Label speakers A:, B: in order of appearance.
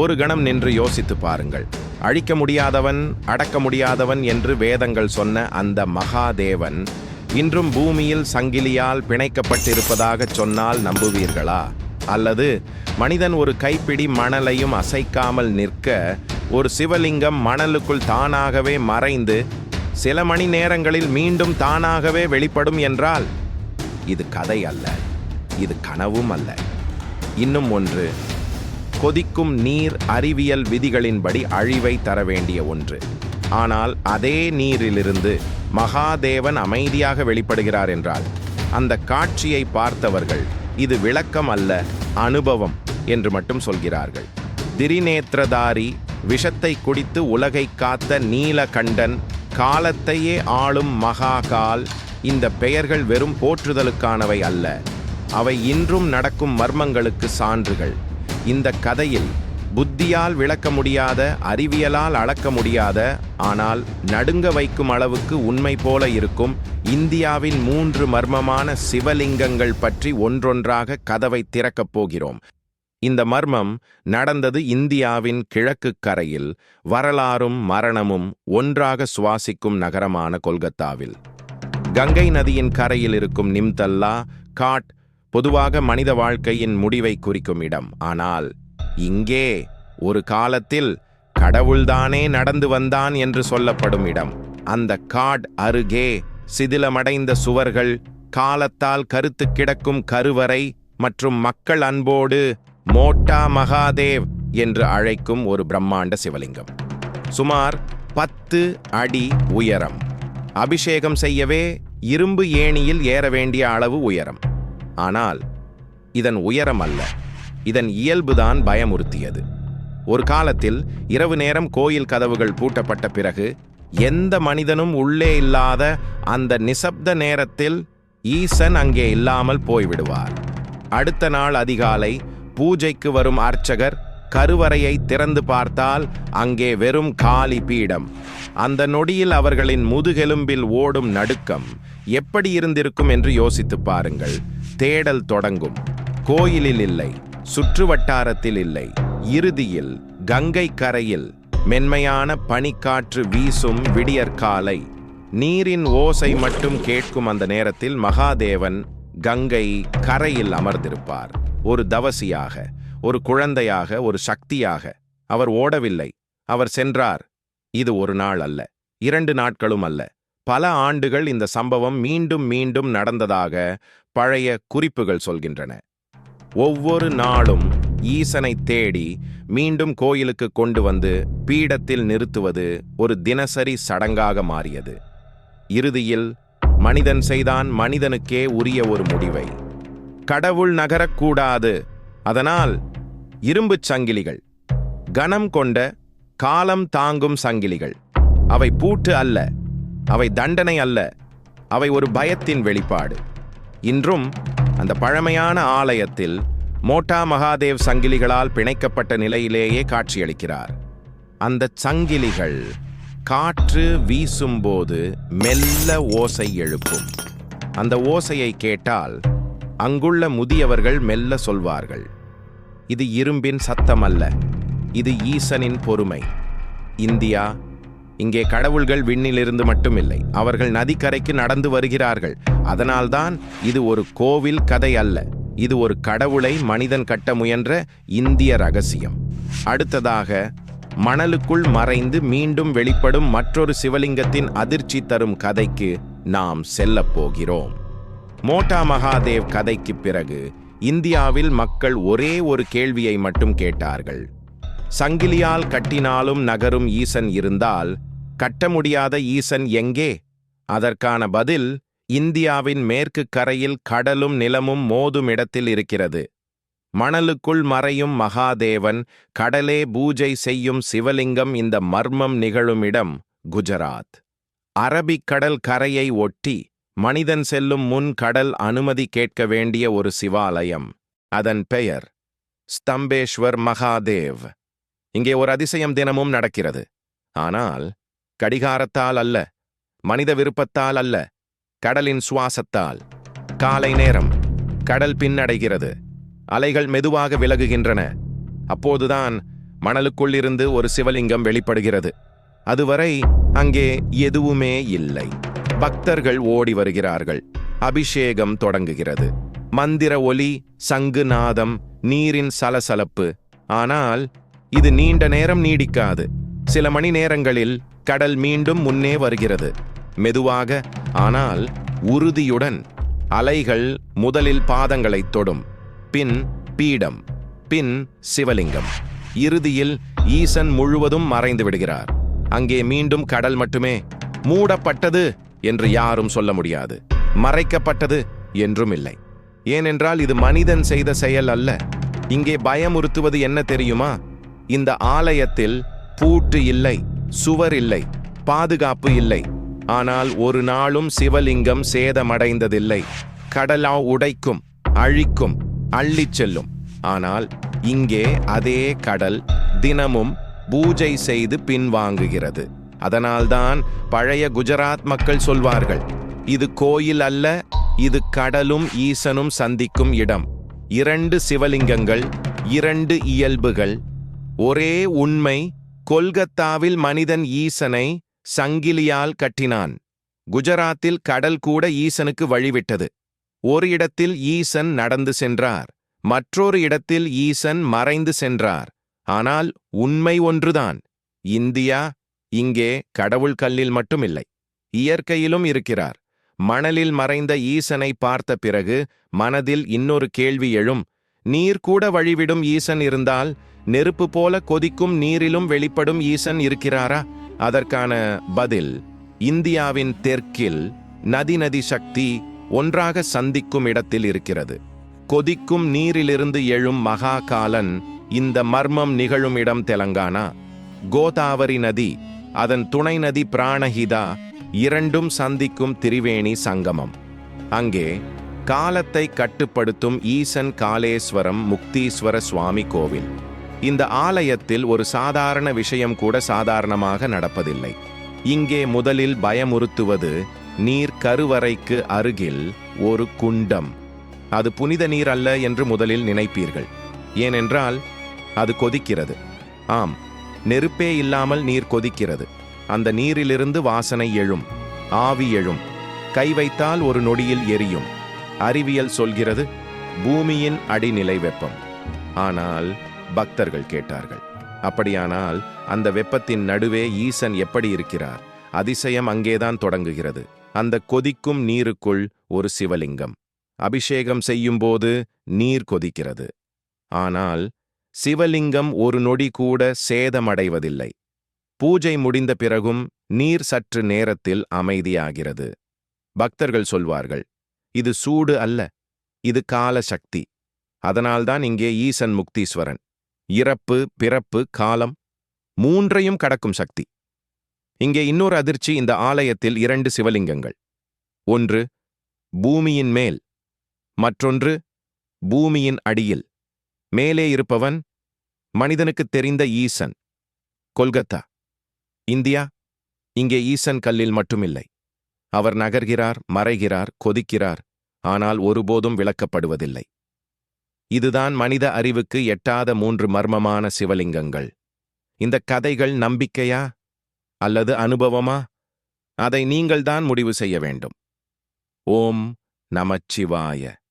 A: ஒரு கணம் நின்று யோசித்து பாருங்கள். அழிக்க முடியாதவன் அடக்க முடியாதவன் என்று வேதங்கள் சொன்ன அந்த மகாதேவன் இன்றும் பூமியில் சங்கிலியால் பிணைக்கப்பட்டிருப்பதாகச் சொன்னால் நம்புவீர்களா? அல்லது மனிதன் ஒரு கைப்பிடி மணலையும் அசைக்காமல் நிற்க ஒரு சிவலிங்கம் மணலுக்குள் தானாகவே மறைந்து சில மணி நேரங்களில் மீண்டும் தானாகவே வெளிப்படும் என்றால் இது கதை அல்ல இது கனவும் அல்ல. இன்னும் ஒன்று கொதிக்கும் நீர் அறிவியல் விதிகளின்படி அழிவை தர வேண்டிய ஒன்று. ஆனால் அதே நீரிலிருந்து மகாதேவன் அமைதியாக வெளிப்படுகிறார் என்றால் அந்த காட்சியை பார்த்தவர்கள் இது விளக்கம் அல்ல அனுபவம் என்று மட்டும் சொல்கிறார்கள். திரிநேத்திரதாரி விஷத்தை குடித்து உலகை காத்த நீலகண்டன் காலத்தையே ஆளும் மகாகால் இந்த பெயர்கள் வெறும் போற்றுதலுக்கானவை அல்ல. அவை இன்றும் நடக்கும் மர்மங்களுக்கு சான்றுகள். இந்த கதையில் புத்தியால் விளக்க முடியாத அறிவியலால் அளக்க முடியாத ஆனால் நடுங்க வைக்கும் அளவுக்கு உண்மை போல இருக்கும் இந்தியாவின் மூன்று மர்மமான சிவலிங்கங்கள் பற்றி ஒன்றொன்றாக கதவை திறக்கப் போகிறோம். இந்த மர்மம் நடந்தது இந்தியாவின் கிழக்கு கரையில் வரலாறும் மரணமும் ஒன்றாக சுவாசிக்கும் நகரமான கொல்கத்தாவில். கங்கை நதியின் கரையில் இருக்கும் நிம்தல்லா காட் பொதுவாக மனித வாழ்க்கையின் முடிவை குறிக்கும் இடம். ஆனால் இங்கே ஒரு காலத்தில் கடவுள்தானே நடந்து வந்தான் என்று சொல்லப்படும் இடம். அந்த காட் அருகே சிதிலமடைந்த சுவர்கள் காலத்தால் கருத்து கிடக்கும் கருவறை மற்றும் மக்கள் அன்போடு மோட்டா மகாதேவ் என்று அழைக்கும் ஒரு பிரம்மாண்ட சிவலிங்கம். சுமார் பத்து அடி உயரம். அபிஷேகம் செய்யவே இரும்பு ஏணியில் ஏற வேண்டிய அளவு உயரம். ஆனால் இதன் உயரம் அல்ல. இதன் இயல்புதான் பயமுறுத்தியது. ஒரு காலத்தில் இரவு நேரம் கோயில் கதவுகள் பூட்டப்பட்ட பிறகு எந்த மனிதனும் உள்ளே இல்லாத அந்த நிசப்த நேரத்தில் ஈசன் அங்கே இல்லாமல் போய்விடுவார். அடுத்த நாள் அதிகாலை பூஜைக்கு வரும் அர்ச்சகர் கருவறையை திறந்து பார்த்தால் அங்கே வெறும் காலி பீடம். அந்த நொடியில் அவர்களின் முதுகெலும்பில் ஓடும் நடுக்கம் எப்படி இருந்திருக்கும் என்று யோசித்துப் பாருங்கள். தேடல் தொடங்கும். கோயிலில் இல்லை சுற்று வட்டாரத்தில் இல்லை இறுதியில் கங்கை கரையில் மென்மையான பனிக்காற்று வீசும் விடியற்காலை நீரின் ஓசை மட்டும் கேட்கும் அந்த நேரத்தில் மகாதேவன் கங்கை கரையில் அமர்ந்திருப்பார். ஒரு தவசியாக ஒரு குழந்தையாக ஒரு சக்தியாக. அவர் ஓடவில்லை அவர் சென்றார். இது ஒரு நாள் அல்ல இரண்டு நாட்களும் அல்ல பல ஆண்டுகள் இந்த சம்பவம் மீண்டும் மீண்டும் நடந்ததாக பழைய குறிப்புகள் சொல்கின்றன. ஒவ்வொரு நாளும் ஈசனை தேடி மீண்டும் கோயிலுக்கு கொண்டு வந்து பீடத்தில் நிறுத்துவது ஒரு தினசரி சடங்காக மாறியது. இறுதியில் மனிதன் செய்தான் மனிதனுக்கே உரிய ஒரு முடிவை. கடவுள் நகரக்கூடாது. அதனால் இரும்புச் சங்கிலிகள் கனம் கொண்ட காலம் தாங்கும் சங்கிலிகள் அவை பூட்டு அல்ல. அவை தண்டனை அல்ல அவை ஒரு பயத்தின் வெளிப்பாடு. இன்றும் அந்த பழமையான ஆலயத்தில் மோட்டா மகாதேவ் சங்கிலிகளால் பிணைக்கப்பட்ட நிலையிலேயே காட்சியளிக்கிறார். அந்த சங்கிலிகள் காற்று வீசும்போது மெல்ல ஓசை எழுப்பும். அந்த ஓசையை கேட்டால் அங்குள்ள முதியவர்கள் மெல்ல சொல்வார்கள் இது இரும்பின் சத்தம் அல்ல இது ஈசனின் பொறுமை. இந்தியா இங்கே கடவுள்கள் விண்ணிலிருந்து மட்டுமில்லை அவர்கள் நதிக்கரைக்கு நடந்து வருகிறார்கள். அதனால்தான் இது ஒரு கோவில் கதை அல்ல இது ஒரு கடவுளை மனிதன் கட்ட முயன்ற இந்திய ரகசியம். அடுத்ததாக மணலுக்குள் மறைந்து மீண்டும் வெளிப்படும் மற்றொரு சிவலிங்கத்தின் அதிர்ச்சி தரும் கதைக்கு நாம் செல்லப் போகிறோம். மோட்டா மகாதேவ் கதைக்கு பிறகு இந்தியாவில் மக்கள் ஒரே ஒரு கேள்வியை மட்டும் கேட்டார்கள். சங்கிலியால் கட்டினாலும் நகரும் ஈசன் இருந்தால் கட்ட முடியாத ஈசன் எங்கே? அதற்கான பதில் இந்தியாவின் மேற்கு கரையில் கடலும் நிலமும் மோதும் இடத்தில் இருக்கிறது. மணலுக்குள் மறையும் மகாதேவன் கடலே பூஜை செய்யும் சிவலிங்கம் இந்த மர்மம் நிகழும் இடம் குஜராத். அரபிக்கடல் கரையை ஒட்டி மனிதன் செல்லும் முன் கடல் அனுமதி கேட்க வேண்டிய ஒரு சிவாலயம். அதன் பெயர் ஸ்தம்பேஸ்வர் மகாதேவ். இங்கே ஒரு அதிசயம் தினமும் நடக்கிறது. ஆனால் கடிகாரத்தால் அல்ல மனித விருப்பத்தால் அல்ல கடலின் சுவாசத்தால். காலை நேரம் கடல் பின்னடைகிறது அலைகள் மெதுவாக விலகுகின்றன. அப்போதுதான் மணலுக்குள்ளிருந்து ஒரு சிவலிங்கம் வெளிப்படுகிறது. அதுவரை அங்கே எதுவுமே இல்லை. பக்தர்கள் ஓடி வருகிறார்கள். அபிஷேகம் தொடங்குகிறது. மந்திர ஒலி சங்கு நாதம் நீரின் சலசலப்பு. ஆனால் இது நீண்ட நேரம் நீடிக்காது. சில மணி நேரங்களில் கடல் மீண்டும் முன்னே வருகிறது. மெதுவாக ஆனால் உறுதியுடன் அலைகள் முதலில் பாதங்களைத் தொடும். பின் பீடம் பின் சிவலிங்கம். இறுதியில் ஈசன் முழுவதும் மறைந்து விடுகிறார். அங்கே மீண்டும் கடல் மட்டுமே மூடப்பட்டது என்று யாரும் சொல்ல முடியாது. மறைக்கப்பட்டது என்றும் இல்லை. ஏனென்றால் இது மனிதன் செய்த செயல் அல்ல. இங்கே பயமுறுத்துவது என்ன தெரியுமா? இந்த ஆலயத்தில் பூட்டு இல்லை. சுவர் இல்லை பாதுகாப்பு இல்லை. ஆனால் ஒரு நாளும் சிவலிங்கம் சேதமடைந்ததில்லை. கடலா உடைக்கும் அழிக்கும் அள்ளிச் செல்லும். ஆனால் இங்கே அதே கடல் தினமும் பூஜை செய்து பின்வாங்குகிறது. அதனால்தான் பழைய குஜராத் மக்கள் சொல்வார்கள் இது கோயில் அல்ல இது கடலும் ஈசனும் சந்திக்கும் இடம். இரண்டு சிவலிங்கங்கள் இரண்டு இயல்புகள். ஒரே உண்மை கொல்கத்தாவில் மனிதன் ஈசனை சங்கிலியால் கட்டினான். குஜராத்தில் கடல் கூட ஈசனுக்கு வழிவிட்டது. ஒரு இடத்தில் ஈசன் நடந்து சென்றார். மற்றொரு இடத்தில் ஈசன் மறைந்து சென்றார். ஆனால் உண்மை ஒன்றுதான். இந்தியா இங்கே கடவுள் கல்லில் மட்டுமில்லை. இயற்கையிலும் இருக்கிறார். மணலில் மறைந்த ஈசனை பார்த்த பிறகு மனதில் இன்னொரு கேள்வி எழும். நீர் கூட வழிவிடும் ஈசன் இருந்தால் நெருப்பு போல கொதிக்கும் நீரிலும் வெளிப்படும் ஈசன் இருக்கிறாரா? அதற்கான பதில் இந்தியாவின் தெற்கில் நதி நதி சக்தி ஒன்றாக சந்திக்கும் இடத்தில் இருக்கிறது. கொதிக்கும் நீரிலிருந்து எழும் மகாகாலன் இந்த மர்மம் நிகழும் இடம் தெலங்கானா? கோதாவரி நதி அதன் துணை நதி பிராணஹிதா இரண்டும் சந்திக்கும் திரிவேணி சங்கமம். அங்கே காலத்தை கட்டுப்படுத்தும் ஈசன் காலேஸ்வரம் முக்தீஸ்வர சுவாமி கோவில். இந்த ஆலயத்தில் ஒரு சாதாரண விஷயம் கூட சாதாரணமாக நடப்பதில்லை. இங்கே முதலில் பயமுறுத்துவது நீர் கருவறைக்கு அருகில் ஒரு குண்டம். அது புனித நீர் அல்ல என்று முதலில் நினைப்பீர்கள். ஏனென்றால் அது கொதிக்கிறது. ஆம் நெருப்பே இல்லாமல் நீர் கொதிக்கிறது. அந்த நீரிலிருந்து வாசனை எழும் ஆவி எழும். கை வைத்தால் ஒரு நொடியில் எரியும். அறிவியல் சொல்கிறது பூமியின் அடிநிலை வெப்பம். ஆனால் பக்தர்கள் கேட்டார்கள். அப்படியானால் அந்த வெப்பத்தின் நடுவே ஈசன் எப்படி இருக்கிறார்? அதிசயம் அங்கேதான் தொடங்குகிறது. அந்த கொதிக்கும் நீருக்குள் ஒரு சிவலிங்கம். அபிஷேகம் செய்யும்போது நீர் கொதிக்கிறது. ஆனால் சிவலிங்கம் ஒரு நொடி கூட சேதமடைவதில்லை. பூஜை முடிந்த பிறகும் நீர் சற்று நேரத்தில் அமைதியாகிறது. பக்தர்கள் சொல்வார்கள் இது சூடு அல்ல. இது கால சக்தி அதனால்தான் இங்கே ஈசன் முக்தீஸ்வரன். இறப்பு பிறப்பு காலம் மூன்றையும் கடக்கும் சக்தி. இங்கே இன்னொரு அதிர்ச்சி இந்த ஆலயத்தில் இரண்டு சிவலிங்கங்கள். ஒன்று பூமியின் மேல். மற்றொன்று பூமியின் அடியில். மேலே இருப்பவன் மனிதனுக்குத் தெரிந்த ஈசன். கொல்கத்தா இந்தியா இங்கே ஈசன் கல்லில் மட்டுமில்லை. அவர் நகர்கிறார் மறைகிறார் கொதிக்கிறார் ஆனால் ஒருபோதும் விளக்கப்படுவதில்லை. இதுதான் மனித அறிவுக்கு எட்டாத மூன்று மர்மமான சிவலிங்கங்கள். இந்த கதைகள் நம்பிக்கையா? அல்லது அனுபவமா? அதை நீங்கள்தான் முடிவு செய்ய வேண்டும். ஓம் நமச்சிவாய.